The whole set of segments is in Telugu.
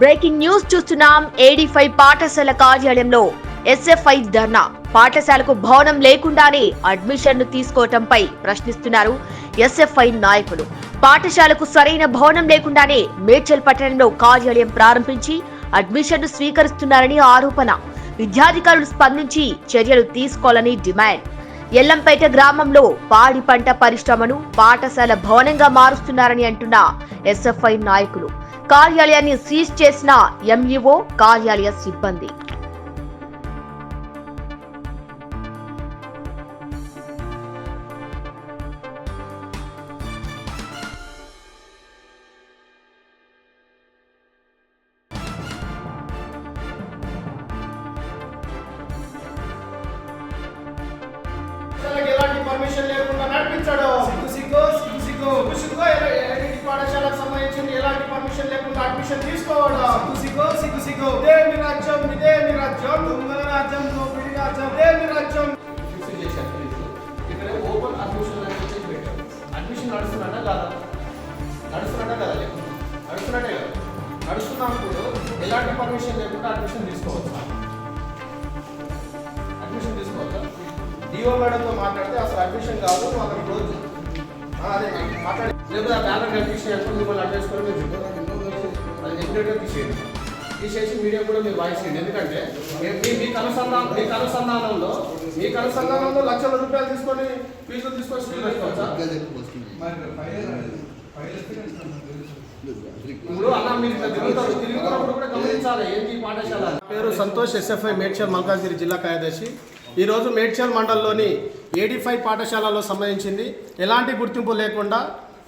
బ్రేకింగ్ న్యూస్ చూస్తున్నాం ఏడీ ఫైవ్ పాఠశాల కార్యాలయంలో ఎస్ఎఫ్ఐ ధర్నా. పాఠశాలకు భవనం లేకుండానే అడ్మిషన్ను తీసుకోవటంపై ప్రశ్నిస్తున్నారు ఎస్ఎఫ్ఐ నాయకులు. పాఠశాలకు సరైన భవనం లేకుండానే మేడ్చల్ పట్టణంలో కార్యాలయం ప్రారంభించి అడ్మిషన్ను స్వీకరిస్తున్నారని ఆరోపణ. విద్యాధికారులు స్పందించి చర్యలు తీసుకోవాలని డిమాండ్. ఎల్లంపేట గ్రామంలో పాడి పంట పరిశ్రమను పాఠశాల భవనంగా మారుస్తున్నారని అంటున్న ఎస్ఎఫ్ఐ నాయకులు. కార్యాలయాన్ని సీజ్ చేసిన ఎంఈఓ కార్యాలయ సిబ్బంది. పర్మిషన్ లేకుండా అడ్మిషన్ తీసుకోవడం. సిగ్గు సిగ్గు సిగ్గు ఇదే మీ రాజ్యం ఇదే మీ రాజ్యం? దొంగల రాజ్యం దోపిడి రాజ్యం. ఇదే మీ రాజ్యం ఇక్కడ ఓపెన్ అడ్మిషన్ అడ్మిషన్ నడుస్తున్నట్ట కాదా? నడుస్తున్నట్ట కదా లేదు నడుస్తున్నట్టే కదా. నడుస్తున్నప్పుడు ఎలాంటి పర్మిషన్ లేకుండా అడ్మిషన్ తీసుకోవచ్చా? అడ్మిషన్ తీసుకోవచ్చా? డిఓ మేడంతో మాట్లాడితే అసలు అడ్మిషన్ కాదు ఆ, అదే మాట్లాడి లేకపోతే ఆ బ్యానర్ కనిపించినప్పుడు మిమ్మల్ని మీరు అది తీసేయండి. తీసేసి మీడియా కూడా మీరు వాయిస్ ఎందుకంటే మీ- మీ మీకు అనుసంధానం మీకు అనుసంధానంలో మీకు అనుసంధానంలో లక్షల రూపాయలు తీసుకొని ఫీజులు తీసుకొని స్కూల్ పెట్టుకోవచ్చా? ఇప్పుడు అన్న మీరు తిరుగుతారు తిరుగుతున్నప్పుడు కూడా గమనించాలి. ఏంటి పాఠశాల? పేరు సంతోష్ ఎస్ఎఫ్ఐ మేడ్చల్ మల్కాజ్గిరి జిల్లా కార్యదర్శి. ఈరోజు మేడ్చల్ మండలంలోని ఏడీ ఫైవ్ పాఠశాలలో సంబంధించింది. ఎలాంటి గుర్తింపు లేకుండా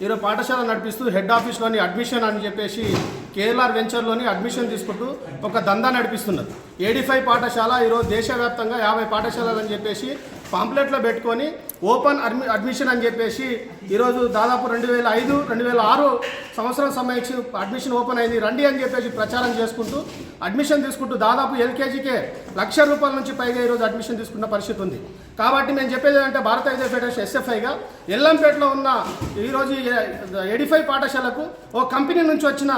ఈరోజు పాఠశాల నడిపిస్తూ హెడ్ ఆఫీస్లోని అడ్మిషన్ అని చెప్పేసి కేఎల్ఆర్ వెంచర్లోని అడ్మిషన్ తీసుకుంటూ ఒక దందా నడిపిస్తున్నది. ఏడీ ఫైవ్ పాఠశాల ఈరోజు దేశవ్యాప్తంగా యాభై పాఠశాలలు అని చెప్పేసి పాంప్లెట్లో పెట్టుకొని ఓపెన్ అడ్మి అడ్మిషన్ అని చెప్పేసి ఈరోజు దాదాపు రెండు వేల ఐదు రెండు వేల ఆరు సంవత్సరం సంబంధించి అడ్మిషన్ ఓపెన్ అయింది రండి అని చెప్పేసి ప్రచారం చేసుకుంటూ అడ్మిషన్ తీసుకుంటూ దాదాపు ఎల్కేజీకే లక్ష రూపాయల నుంచి పైగా ఈరోజు అడ్మిషన్ తీసుకున్న పరిస్థితి ఉంది కాబట్టి మేము చెప్పేది ఏంటంటే భారత విద్యా ఫెడరేషన్ ఎస్ఎఫ్ఐగా ఎల్లంపేటలో ఉన్న ఈరోజు ఎడిఫై పాఠశాలకు ఓ కంపెనీ నుంచి వచ్చిన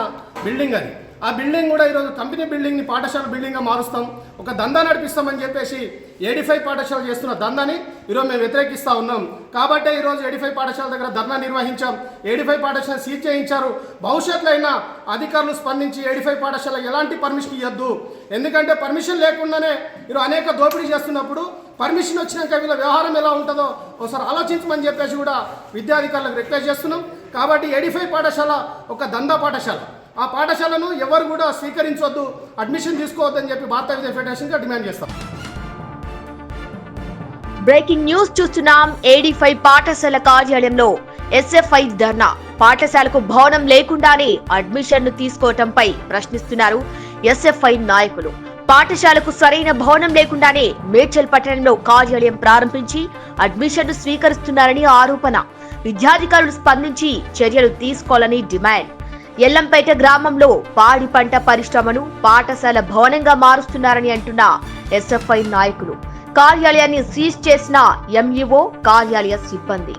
బిల్డింగ్ అది ఆ బిల్డింగ్ కూడా ఈరోజు కంపెనీ బిల్డింగ్ని పాఠశాల బిల్డింగ్గా మారుస్తాం ఒక దందా నడిపిస్తామని చెప్పేసి ఏడిఫై పాఠశాల చేస్తున్న దందాని ఈరోజు మేము వ్యతిరేకిస్తూ ఉన్నాం. కాబట్టి ఈరోజు ఏడిఫై పాఠశాల దగ్గర ధర్నా నిర్వహించాం. ఏడిఫై పాఠశాల సీజ్ చేయించారు. భవిష్యత్తులో అయినా అధికారులు స్పందించి ఏడిఫై పాఠశాల ఎలాంటి పర్మిషన్ ఇవ్వద్దు ఎందుకంటే పర్మిషన్ లేకుండానే ఈరోజు అనేక దోపిడీ చేస్తున్నప్పుడు పర్మిషన్ వచ్చినాక వీళ్ళ వ్యవహారం ఎలా ఉంటుందో ఒకసారి ఆలోచించమని చెప్పేసి కూడా విద్యాధికారులకు రిక్వెస్ట్ చేస్తున్నాం. కాబట్టి ఏడిఫై పాఠశాల ఒక దందా పాఠశాల. ఆ పాఠశాలను ఎవరు కూడా స్వీకరించవద్దు అడ్మిషన్ తీసుకోవద్దని చెప్పి భారత విద్యా ఫెడరేషన్గా డిమాండ్ చేస్తాం. బ్రేకింగ్ న్యూస్ చూస్తున్నాం ఏడీ ఫైవ్ పాఠశాల కార్యాలయంలో. ఎస్ఎఫ్ఐ ధర్నా. పాఠశాలకు భవనం లేకుండానే అడ్మిషన్ను తీసుకోవటంపై ప్రశ్నిస్తున్నారు ఎస్ఎఫ్ఐ నాయకులు. పాఠశాలకు సరైన భవనం లేకుండానే మేడ్చల్ పట్టణంలో కార్యాలయం ప్రారంభించి అడ్మిషన్ను స్వీకరిస్తున్నారని ఆరోపణ. విద్యాధికారులు స్పందించి చర్యలు తీసుకోవాలని డిమాండ్. ఎల్లంపేట గ్రామంలో పాడి పంట పరిశ్రమను పాఠశాల భవనంగా మారుస్తున్నారని అంటున్న ఎస్ఎఫ్ఐ నాయకులు. కార్యాలయాన్ని సీజ్ చేసిన ఎంఈఓ కార్యాలయ సిబ్బంది.